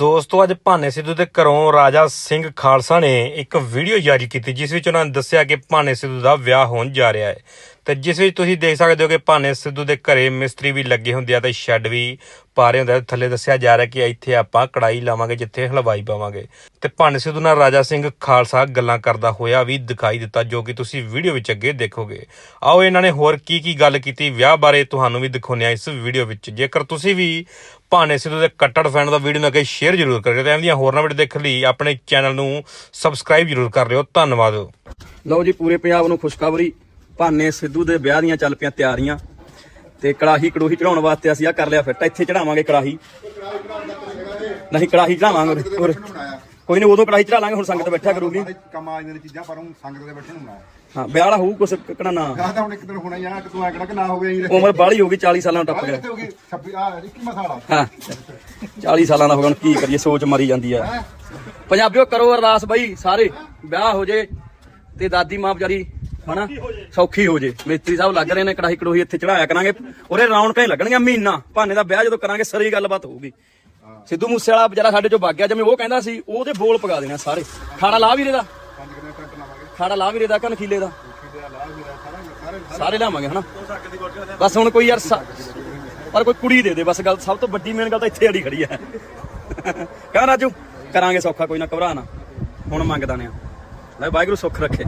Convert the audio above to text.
ਦੋਸਤੋ, ਅੱਜ ਭਾਨੇ ਸਿੱਧੂ ਦੇ ਘਰੋਂ ਰਾਜਾ ਸਿੰਘ ਖਾਲਸਾ ਨੇ ਇੱਕ ਵੀਡੀਓ ਜਾਰੀ ਕੀਤੀ, ਜਿਸ ਵਿੱਚ ਉਹਨਾਂ ਨੇ ਦੱਸਿਆ ਕਿ ਭਾਨੇ ਸਿੱਧੂ ਦਾ ਵਿਆਹ ਹੋਣ ਜਾ ਰਿਹਾ ਹੈ। ਤੇ ਜਿਸ ਵਿੱਚ ਤੁਸੀਂ ਦੇਖ ਸਕਦੇ ਹੋ ਕਿ ਭਾਨੇ ਸਿੱਧੂ ਦੇ ਘਰੇ ਮਿਸਤਰੀ ਵੀ ਲੱਗੇ ਹੁੰਦੇ ਆ ਤੇ ਸ਼ੈੱਡ ਵੀ ਪਾ ਰਹੇ ਹੁੰਦੇ ਆ। ਥੱਲੇ ਦੱਸਿਆ ਜਾ ਰਿਹਾ ਕਿ ਇੱਥੇ ਆਪਾਂ ਕੜਾਈ ਲਾਵਾਂਗੇ ਜਿੱਥੇ ਹਲਵਾਈ ਪਾਵਾਂਗੇ। ਤੇ ਭਾਨੇ ਸਿੱਧੂ ਨਾਲ ਰਾਜਾ ਸਿੰਘ ਖਾਲਸਾ ਗੱਲਾਂ ਕਰਦਾ ਹੋਇਆ ਵੀ ਦਿਖਾਈ ਦਿੱਤਾ ਜੋ ਕਿ ਤੁਸੀਂ ਵੀਡੀਓ ਵਿੱਚ ਅੱਗੇ ਦੇਖੋਗੇ। ਆਓ ਇਹਨਾਂ ਨੇ ਹੋਰ ਕੀ ਕੀ ਗੱਲ ਕੀਤੀ, ਵਿਆਹ ਬਾਰੇ ਤੁਹਾਨੂੰ ਵੀ ਦਿਖਾਉਂਦੇ ਆ ਇਸ ਵੀਡੀਓ ਵਿੱਚ। ਜੇਕਰ ਤੁਸੀਂ ਵੀ ਭਾਨੇ ਸਿੱਧੂ ਦੇ ਕੱਟੜ ਫੈਨ ਦਾ ਵੀਡੀਓ ਨੂੰ ਅੱਗੇ ਸ਼ੇਅਰ ਜ਼ਰੂਰ ਕਰਿਓ ਤੇ ਇਹਦੀਆਂ ਹੋਰਨਾਂ ਵੀਡੀਓ ਦੇਖਣ ਲਈ ਆਪਣੇ ਚੈਨਲ ਨੂੰ ਸਬਸਕ੍ਰਾਈਬ ਜ਼ਰੂਰ ਕਰ ਲਿਓ। ਧੰਨਵਾਦ। ਲਓ ਜੀ, ਪੂਰੇ ਪੰਜਾਬ ਨੂੰ ਖੁਸ਼ਖਬਰੀ। ਭਾਨੇ ਸਿੱਧੂ ਦੇ ਵਿਆਹ ਦੀਆਂ ਚੱਲ ਪਈਆਂ ਤਿਆਰੀਆਂ ਤੇ ਕੜਾਹੀ ਕੜੂਹੀ ਚੜਾਉਣ ਵਾਸਤੇ ਅਸੀਂ ਆ ਕਰ ਲਿਆ ਫਿੱਟ ਇੱਥੇ ਚੜਾਵਾਂਗੇ ਕੜਾਹੀ। ਨਹੀਂ ਕੜਾਹੀ ਚੜਾਵਾਂਗੇ ਹੋਰ ਕੋਈ ਨਹੀਂ ਉਦੋਂ ਕੜਾਹੀ ਚੜਾ ਲਾਂਗੇ ਹੁਣ ਸੰਗਤ ਬੈਠਾ ਕਰੂਗੀ। ਕੰਮ ਆ ਜਾਂਦੇ ਨੇ ਚੀਜ਼ਾਂ ਪਰ ਉਹ ਸੰਗਤ ਦੇ ਬੈਠੇ ਨੂੰ ਨਾ। ਹਾਂ ਵਿਆਹ ਵਾਲਾ ਹੋਊ ਕੁਛ ਕਿਹੜਾ ਨਾ। ਤਾਂ ਹੁਣ ਇੱਕ ਦਿਨ ਹੋਣਾ ਆ ਕਿ ਤੂੰ ਐਕੜਾ ਕਿ ਨਾ ਹੋਵੇ ਅਸੀਂ ਉਮਰ ਬਾਹਲੀ ਹੋ ਗਈ 40 ਸਾਲਾਂ ਟੱਪ ਗਿਆ। ਹੋ ਗਈ 26 ਆ 21 ਮਸਾਲਾ। ਹਾਂ। 40 ਸਾਲਾਂ ਦਾ ਹੋ ਗਿਆ ਹੁਣ ਕੀ ਕਰੀਏ ਸੋਚ ਮਰੀ ਜਾਂਦੀ ਆ। ਪੰਜਾਬੀਓ ਕਰੋ ਅਰਦਾਸ ਬਈ ਸਾਰੇ ਵਿਆਹ ਹੋ ਜੇ ਤੇ ਦਾਦੀ ਮਾਂ ਵਿਚਾਰੀ ਹਨਾ? ਸੌਖੀ ਹੋ ਜੇ। ਮਿਸਤਰੀ ਸਾਹਿਬ ਲੱਗ ਰਹੇ ਨੇ, ਕੜਾਹੀ ਕੜੋਹੀ ਇੱਥੇ ਚੜਾਇਆ ਕਰਾਂਗੇ। ਉਹਦੇ ਰੌਣਕਾਂ ਹੀ ਲੱਗਣਗੀਆਂ ਮਹੀਨਾ। ਭਾਨੇ ਦਾ ਵਿਆਹ ਜਦੋਂ ਕਰਾਂਗੇ, ਸਰੀ ਗੱਲਬਾਤ ਹੋਊਗੀ। ਸਿੱਧੂ ਮੂਸੇ ਵਾਲਾ ਵਿਚਾਰਾ ਸਾਡੇ ਚੋਂ ਵਗ ਗਿਆ ਜਿਵੇਂ ਉਹ ਕਹਿੰਦਾ ਸੀ, ਉਹਦੇ ਬੋਲ ਪਗਾ ਦੇਣਾ ਸਾਰੇ। ਖਾੜਾ ਲਾ ਵੀਰੇ ਦਾ। ਲਾਵਾਂਗੇ ਖਾੜਾ ਲਾ ਵੀਰੇ ਦਾ ਕਨ ਦਾ। ਸਾਰੇ ਸਾਰੇ ਹਨਾ? ਬਸ ਹੁਣ ਕੋਈ ਯਾਰ ਸਾ- ਪਰ ਕੋਈ ਕੁੜੀ ਦੇ ਦੇ, ਬਸ ਗੱਲ ਸਭ ਤੋਂ ਵੱਡੀ ਮੇਨ ਗੱਲ ਤਾਂ ਇੱਥੇ ਅੜੀ ਖੜੀ ਹੈ ਕਹਾਂ ਰਾਜੂ, ਕਰਾਂਗੇ ਸੌਖਾ, ਕੋਈ ਨਾ, ਘਬਰਾ ਨਾ। ਹੁਣ ਮੰਗਦਾ ਨੇ ਲੈ ਵਾਹਿਗੁਰੂ, ਸੁੱਖ ਰੱਖੇ।